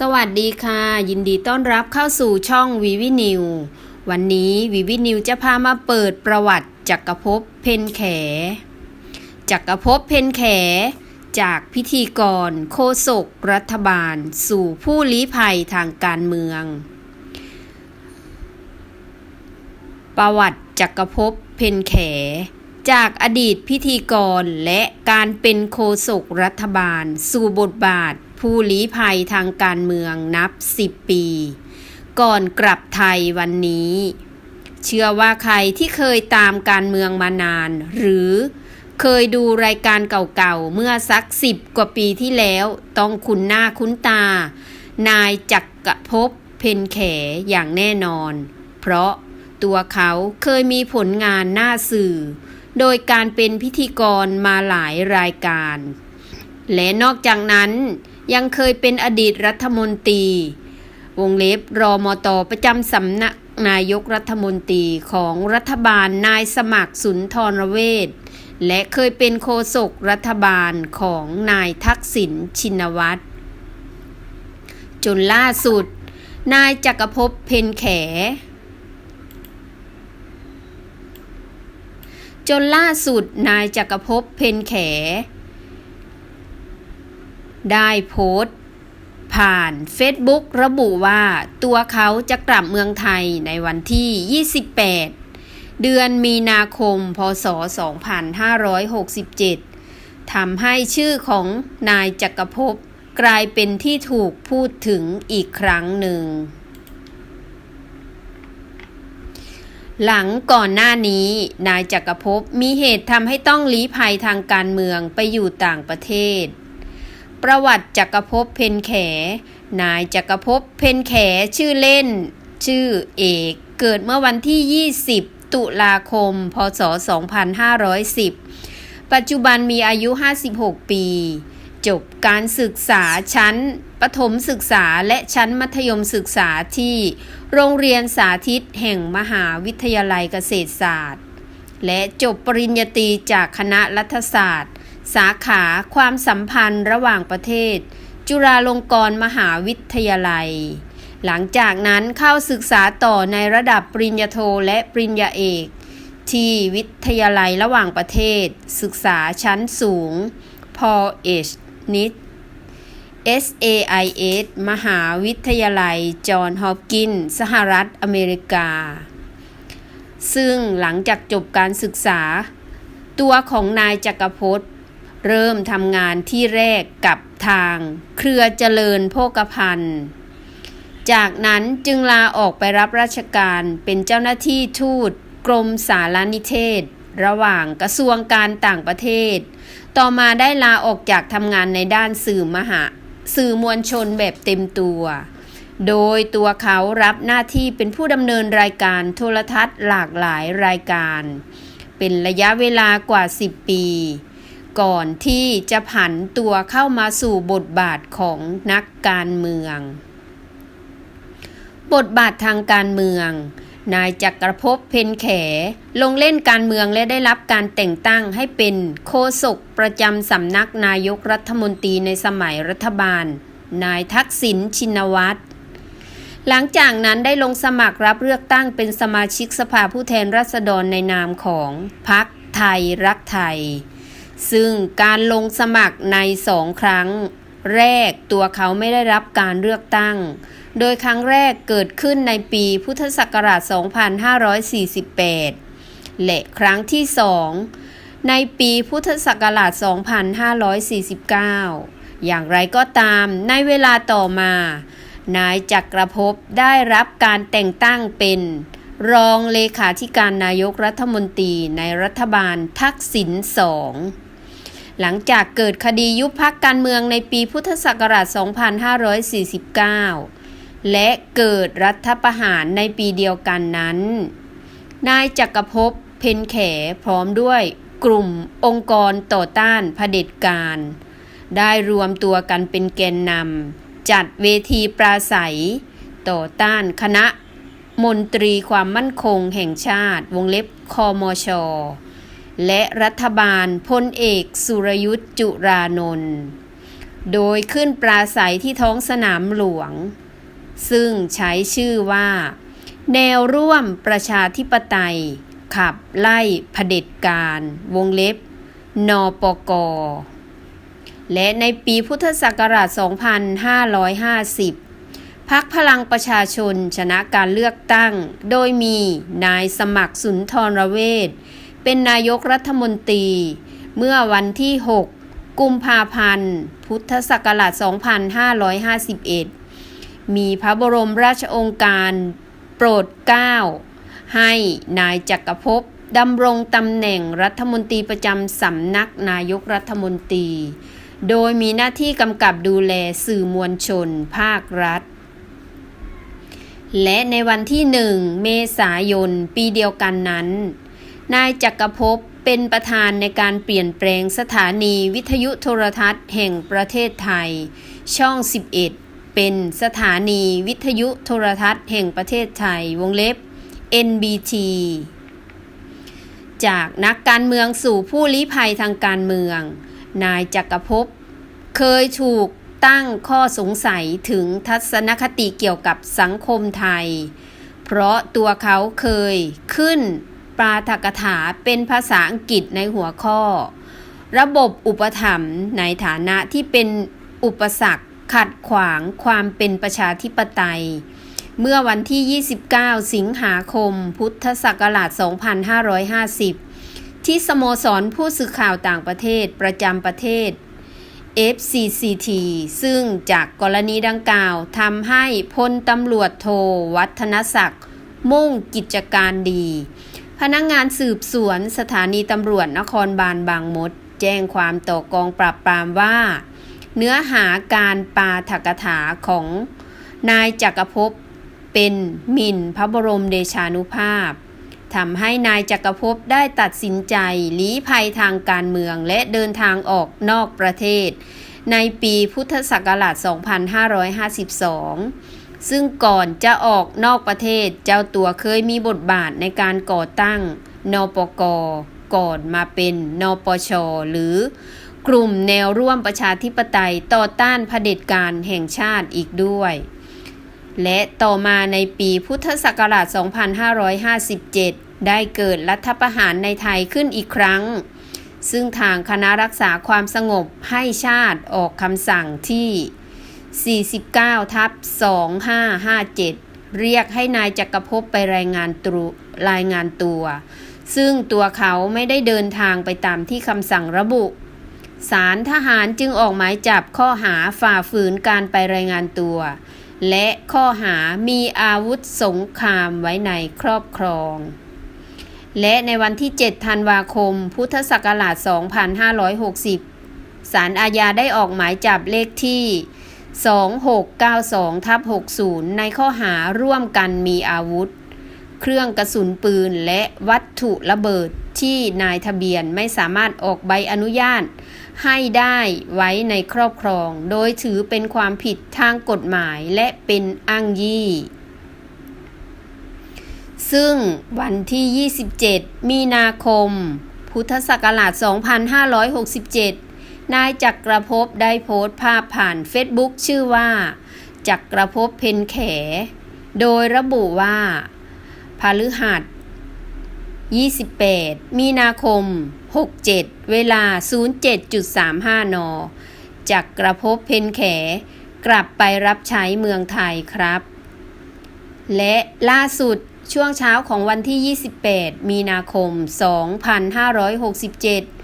สวัสดีค่ะ ยินดีต้อนรับเข้าสู่ช่องวีวินิววันนี้วีวินิวจะพามาเปิดประวัติจักรภพเพนแขจักรภพเพนแข จากพิธีกร โคศกรัฐบาล สู่ผู้ลี้ภัยทางการเมือง ประวัติจักรภพเพนแข จากอดีตพิธีกรและการเป็นโคศกรัฐบาล สู่บทบาท ผู้ลี้ภัยทางการเมืองนับ10ปี ก่อนกลับไทยวันนี้ เชื่อว่าใครที่เคยตามการเมืองมานาน หรือเคยดูรายการเก่าๆ เมื่อสักสิบกว่าปีที่แล้ว ต้องคุ้นหน้าคุ้นตา นายจักรภพเพนแขอย่างแน่นอน เพราะตัวเขาเคยมีผลงานหน้าสื่อ โดยการเป็นพิธีกรมาหลายรายการ และนอกจากนั้น ยังเคยเป็นอดีตรัฐมนตรี วงเล็บรอมตประจำสำนักนายกรัฐมนตรีของรัฐบาลนายสมัครสุนทรเวชและเคยเป็นโฆษกรัฐบาลของนายทักษิณชินวัตร จนล่าสุด นายจักรภพเพนแข จนล่าสุดนายจักรภพเพนแข ได้โพสต์ ผ่าน Facebook ระบุว่าตัวเขาจะกลับเมืองไทยในวันที่ 28 เดือนมีนาคม พศ 2567 ทำให้ชื่อของนายจักรภพกลายเป็นที่ถูกพูดถึงอีกครั้งหนึ่ง หลังก่อนหน้านี้ นายจักรภพมีเหตุทำให้ต้องลี้ภัยทางการเมืองไปอยู่ต่างประเทศ ประวัติจักรภพเพนแข นายจักรภพเพนแขชื่อเล่น ชื่อเอกเกิดเมื่อวันที่ 20 ตุลาคม พศ 2510 ปัจจุบันมีอายุ 56 ปี จบการศึกษาชั้นประถมศึกษาและชั้นมัธยมศึกษาที่โรงเรียนสาธิตแห่งมหาวิทยาลัยเกษตรศาสตร์ และจบปริญญาตรีจากคณะรัฐศาสตร์ สาขาความสัมพันธ์ระหว่างประเทศ จุฬาลงกรณ์มหาวิทยาลัย หลังจากนั้นเข้าศึกษาต่อในระดับปริญญาโทและปริญญาเอก ที่วิทยาลัยระหว่างประเทศ ศึกษาชั้นสูง Paul H. Nit SAIS มหาวิทยาลัย จอห์นฮอปกินส์สหรัฐอเมริกา ซึ่งหลังจากจบการศึกษา ตัวของนายจักรพจน์ เริ่มทำงานที่แรกกับทางเครือเจริญโภคภัณฑ์ จากนั้นจึงลาออกไปรับราชการเป็นเจ้าหน้าที่ทูตกรมสารนิเทศ ระหว่างกระทรวงการต่างประเทศ ต่อมาได้ลาออกจากทำงานในด้านสื่อมหา สื่อมวลชนแบบเต็มตัว โดยตัวเขารับหน้าที่เป็นผู้ดำเนินรายการโทรทัศน์หลากหลายรายการ เป็นระยะเวลากว่า 10 ปี ก่อนที่จะผันตัวเข้ามาสู่บทบาทของนักการเมือง บทบาททางการเมือง นายจักรภพเพนแข ลงเล่นการเมืองและได้รับการแต่งตั้งให้เป็นโฆษกประจำสำนักนายกรัฐมนตรีในสมัยรัฐบาล นายทักษิณชินวัตรหลังจากนั้นได้ลงสมัครรับเลือกตั้งเป็นสมาชิกสภาผู้แทนราษฎรในนามของพรรคไทยรักไทย ซึ่งการลงสมัครในสองครั้ง แรกตัวเขาไม่ได้รับการเลือกตั้ง โดยครั้งแรกเกิดขึ้นในปีพุทธศักราช 2548 และครั้งที่สองในปีพุทธศักราช 2549 อย่างไรก็ตามในเวลาต่อมา นายจักรภพได้รับการแต่งตั้งเป็นรองเลขาธิการนายกรัฐมนตรีในรัฐบาลทักษิณสอง หลังจากเกิดคดียุบพักการเมืองในปีพุทธศักราช 2549 และเกิดรัฐประหารในปีเดียวกันนั้น นายจักรภพเพนแขพร้อมด้วยกลุ่มองค์กรต่อต้านเผด็จการ ได้รวมตัวกันเป็นแกนนำจัดเวทีปราศัย ต่อต้านคณะมนตรีความมั่นคงแห่งชาติวงเล็บคอมช และรัฐบาลพลเอกสุรยุทธ์จุรานนท์โดยขึ้นปราศัยที่ท้องสนามหลวง ซึ่งใช้ชื่อว่า แนวร่วมประชาธิปไตย ขับไล่เผด็จการ วงเล็บ นปก และในปีพุทธศักราช 2550 พักพลังประชาชนชนะการเลือกตั้ง โดยมีนายสมัครสุนทรเวช เป็นนายกรัฐมนตรี เมื่อวันที่ 6 กุมภาพันธ์ พุทธศักราช 2551 มีพระบรมราชองค์การโปรดเกล้าให้นายจักรภพดำรงตำแหน่งรัฐมนตรีประจำสำนักนายกรัฐมนตรี โดยมีหน้าที่กำกับดูแลสื่อมวลชนภาครัฐ และในวันที่หนึ่งเมษายนปีเดียวกันนั้น นายจักรภพเป็นประธานในการเปลี่ยนแปลงสถานีวิทยุโทรทัศน์แห่งประเทศไทย ช่อง 11 เป็นสถานีวิทยุโทรทัศน์แห่งประเทศไทยวงเล็บ NBT จากนักการเมืองสู่ผู้ลี้ภัยทางการเมือง นายจักรภพเคยถูกตั้งข้อสงสัยถึงทัศนคติเกี่ยวกับสังคมไทย เพราะตัวเขาเคยขึ้น ปาฐกถาเป็นภาษาอังกฤษในหัวข้อ ระบบอุปถัมภ์ในฐานะที่เป็นอุปสรรคขัดขวางความเป็นประชาธิปไตย เมื่อวันที่ 29 สิงหาคม พุทธศักราช 2550 ที่สโมสรผู้สื่อข่าวต่างประเทศประจำประเทศ FCCT ซึ่งจากกรณีดังกล่าวทำให้พลตำรวจโทวัฒนศักดิ์มุ่งกิจการดี พนักงงานสืบสวนสถานีตำรวจนครบาลบางมด แจ้งความต่อกองปราบปรามว่า เนื้อหาการปาถกถาของนายจักรภพเป็นหมิ่นพระบรมเดชานุภาพทำให้นายจักรภพได้ตัดสินใจลี้ภัยทางการเมืองและเดินทางออกนอกประเทศ ในปีพุทธศักราช 2552 ซึ่งก่อนจะออกนอกประเทศเจ้าตัวเคยมีบทบาทในการก่อตั้ง นปก ก่อนมาเป็น นปช หรือกลุ่มแนวร่วมประชาธิปไตยต่อต้านเผด็จการแห่งชาติอีกด้วย และต่อมาในปีพุทธศักราช 2557 ได้เกิดรัฐประหารในไทยขึ้นอีกครั้ง ซึ่งทางคณะรักษาความสงบให้ชาติออกคำสั่งที่ 49ทับ2557 เรียกให้นายจักรภพไปรายงานตัวรายงานตัว ซึ่งตัวเขาไม่ได้เดินทางไปตามที่คำสั่งระบุศาลทหารจึงออกหมายจับข้อหาฝ่าฝืนการไปรายงานตัว และข้อหามีอาวุธสงครามไว้ในครอบครอง และในวันที่ 7 ธันวาคม พุทธศักราช 2560ศาลอาญาได้ออกหมายจับเลขที่ 2692ทับ60 ในข้อหาร่วมกันมีอาวุธ เครื่องกระสุนปืนและวัตถุระเบิดที่นายทะเบียนไม่สามารถออกใบอนุญาต ให้ได้ไว้ในครอบครอง โดยถือเป็นความผิดทางกฎหมายและเป็นอ้างยี่ ซึ่งวันที่ 27 มีนาคม พุทธศักราช 2567 นายจักรภพได้โพสต์ภาพผ่านเฟซบุ๊กชื่อว่า จักรภพเพนแข โดยระบุว่าพฤหัส28 มีนาคม 67 เวลา 07.35 นจักรภพเพนแข กลับไปรับใช้เมืองไทยครับ และล่าสุดช่วงเช้าของวันที่ 28 มีนาคม 2567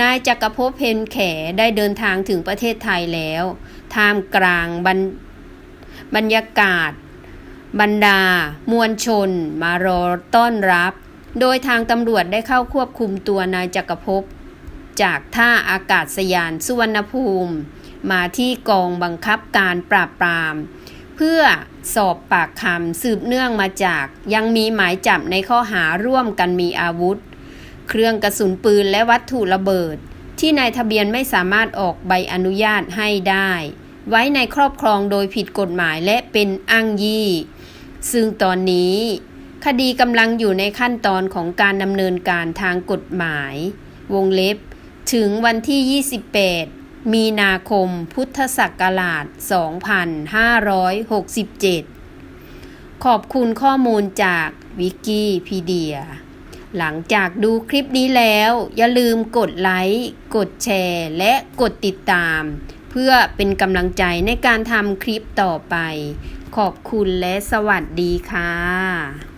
นายจักรภพเพนแขได้เดินทางถึงประเทศไทยแล้ว ท่ามกลางบรรบรรยากาศ บรรดา มวลชน มารอต้อนรับ โดยทางตำรวจได้เข้าควบคุมตัวนายจักรภพจากท่าอากาศยานสุวรรณภูมิ มาที่กองบังคับการปราบปราม เพื่อสอบปากคำสืบเนื่องมาจาก ยังมีหมายจับในข้อหาร่วมกันมีอาวุธ เครื่องกระสุนปืนและวัตถุระเบิด ที่นายทะเบียนไม่สามารถออกใบอนุญาตให้ได้ ไว้ในครอบครองโดยผิดกฎหมายและเป็นอ้างยี่ ซึ่งตอนนี้ คดีกำลังอยู่ในขั้นตอนของการดำเนินการทางกฎหมาย วงเล็บ ถึงวันที่ 28 มีนาคมพุทธศักราช 2567 ขอบคุณข้อมูลจากวิกิพีเดีย หลังจากดูคลิปนี้แล้ว อย่าลืมกดไลค์ กดแชร์ และกดติดตาม เพื่อเป็นกำลังใจในการทำคลิปต่อไป ขอบคุณและสวัสดีค่ะ